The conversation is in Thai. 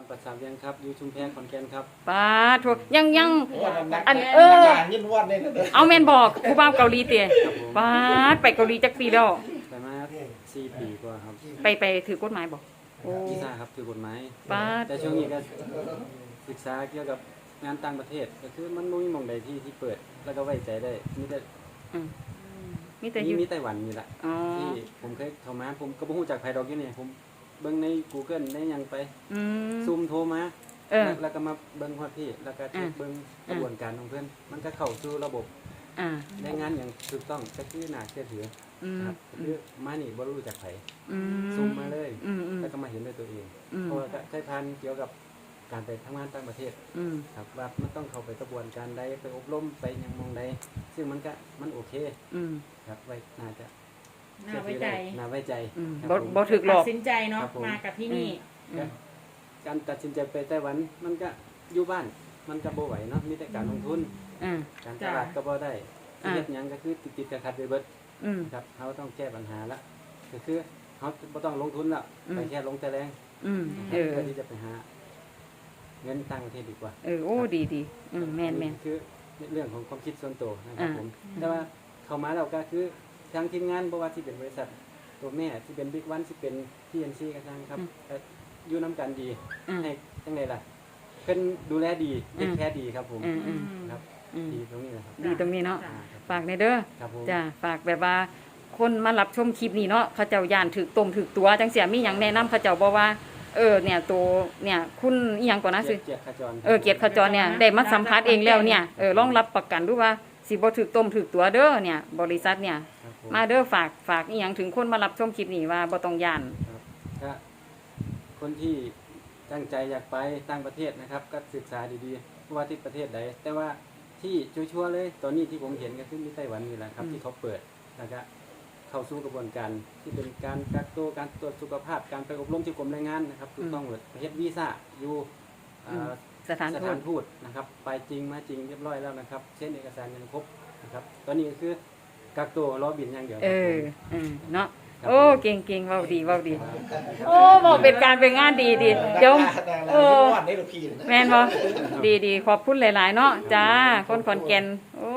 รประสาทเวียงครับอยู่ชุมแพขอนแก่นครับป้าทุกยังยัง โอ้ยนักอันแเออ นักยินวดเลยนะเด้อเอาแม่นบอกผู้บ่าวเกาหลีเตี๋ยป้าดไปเกาหลีจักปีแล้ว ไปมาสี่ปีกว่าครับไปไปถือกฎหมายบอกโอ้วีซ่าครับคือกฎหมายป้าด แต่ช่วงนี้ก็ศึกษาเกี่ยวกับงานต่างประเทศ ก็คือมันบ่มีหมองใดที่ที่เปิด แล้วก็ไว้ใจได้มีแต่อืมมีแต่อมียู่มีไต้หวันนี่แหละอ๋อที่ผมเคยเข้ามาผมก็บ่ฮู้จักไผดอกอยู่นี่ผม เบิ่งใน Google ได้หยังไปอืมซูมโทรมาเออแล้วแล้วก็มาเบิ่งฮอดพี่แล้วก็เช็คอะเบิ่งกระบวนการของเพิ่นมันก็เข้าสู่ระบบอ่าได้งานอย่างถูกต้องก็คือน่าเชื่อถืออืมครับคือมานี่บ่รู้จักไผอืมซูมมาเลย อืมอืมแล้วก็มาเห็นด้วยตัวเอง อืมเพราะว่าก็ใช้พันเกี่ยวกับการไปทำงานต่างประเทศ อืม ครับว่ามันต้องเข้าไปกระบวนการใดไปอบรมไปหยังมองใดซึ่งมันก็มันโอเค อืม ครับไว้น่าจะ น่าไว้ใจน่าไว้ใจอืมครับบ่ผมบ่ถึกหลตัอดก สินใจเนาะครับผม มากับที่นี่ อืม การตัดสินใจไปไต้หวันมันก็อยู่บ้าน มันก็บ่ไหวเนาะมีแต่การลงทุนอ่าการตจ้ะลาดก็บ่ได้อ่า เฮ็ดหยังก็คือติดๆขัดๆไปเบิดอืม ครับเขาต้องแก้ปัญหาละก็คือเขาบ่ต้องลงทุนละอืม ไปแค่ลงแต่แรงอืมเออ เพื่อที่จะไปหา เงินต่างประเทศดีกว่า เออ โอ้ดีดีอืมแม่นแม่น คือเรื่องของความคิดส่วนตัวนะครับอ่า ผม แต่ว่าเข้ามาเราก็คือ ทางทีมงานบ่ว่าที่เป็นบริษัท ตัวแม่ที่เป็นบิ๊กวันที่เป็นพีเอ็นซีก็ตามครับก็อยู่น้ำกันดีอืม ให้จังไดล่ะเพิ่นดูแลดีอืเด็มแค่ดีครับผมอืมอืม ครับอืมดีตรงนี้นะครับดีตรงนี้เนาะอ่าครับฝากในเด้อครับผมจ้าฝากแบบว่า คนมารับชมคลิปนี้เนาะเขาเจ้าย่านถึกต้มถึกตัวจังเสียมีหยังแนะนำเขาเจ้าบอกว่า เออ เนี่ยตัวเนี่ย คุณอีหยังก่อนนะสิเกียรติขจร เออเกียรติขจรเนี่ยได้มาสัมภาษณ์เองแล้วเนี่ยเออลองรับประกันดูว่า สิบ่ถึกต้มถึกตัวเด้อเนี่ย บริษัทเนี่ย ครับผมมาเด้อฝากฝากอีหยังถึงคนมารับชมคลิปนี้ว่าบ่ต้องย่าน ครับถ้าคนที่ตั้งใจอยากไปต่างประเทศนะครับ ก็ศึกษาดีๆว่าที่ประเทศใดแต่ว่าที่ชัวร์ๆเลยตอนนี้ที่ผมเห็นก็คือมีไต้หวันนี่แหละครับ อืม ที่เขาเปิดแล้วก็เข้าสู่กระบวนการที่เป็นการกักตัวการตรวจสุขภาพการไปอบรมที่กรมแรงงานนะครับถูกต้องหมดประเทศวีซ่าอยู่อ่า สถานสทูถาตนทูตนะครับ ไปจริงมาจริงเรียบร้อยแล้วนะครับเช่นเอกสารยังครบนะครับ ตอนนี้ก็คือกักตัวรอบินอย่างเดียวคเอรับผมอเออเนาะครับ โอ้เก่งเก่งเว้าดีเว้าดี โอ้บอกเป็นการเป็นงานดีดีเดี๋ยวเอเอออวดนี่ลูกพี่นะ แม่นบ่ดีดีขอบคุณหลาย ๆ เนาะจ้าคนขอนแก่น